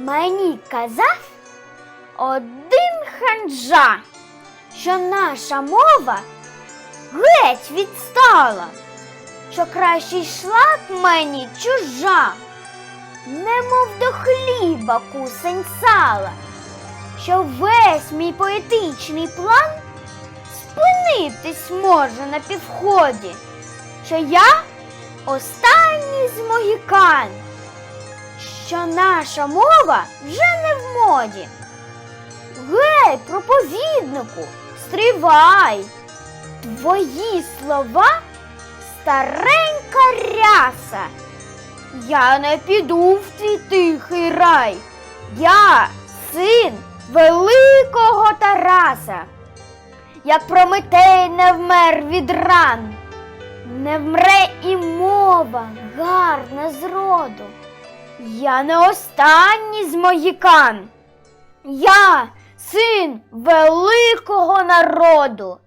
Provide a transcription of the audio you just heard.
Мені казав один ханжа, що наша мова геть відстала, що краще йшла б мені чужа, немов до хліба кусень сала, що весь мій поетичний план спинитись може на півході, що я останній з могікан, що наша мова вже не в моді. Гей, проповіднику, стривай! Твої слова старенька ряса. Я не піду в твій тихий рай. Я син великого Тараса. Як Прометей не вмер від ран, не вмре і мова гарна з роду. Я не останній з моїкан. Я син великого народу.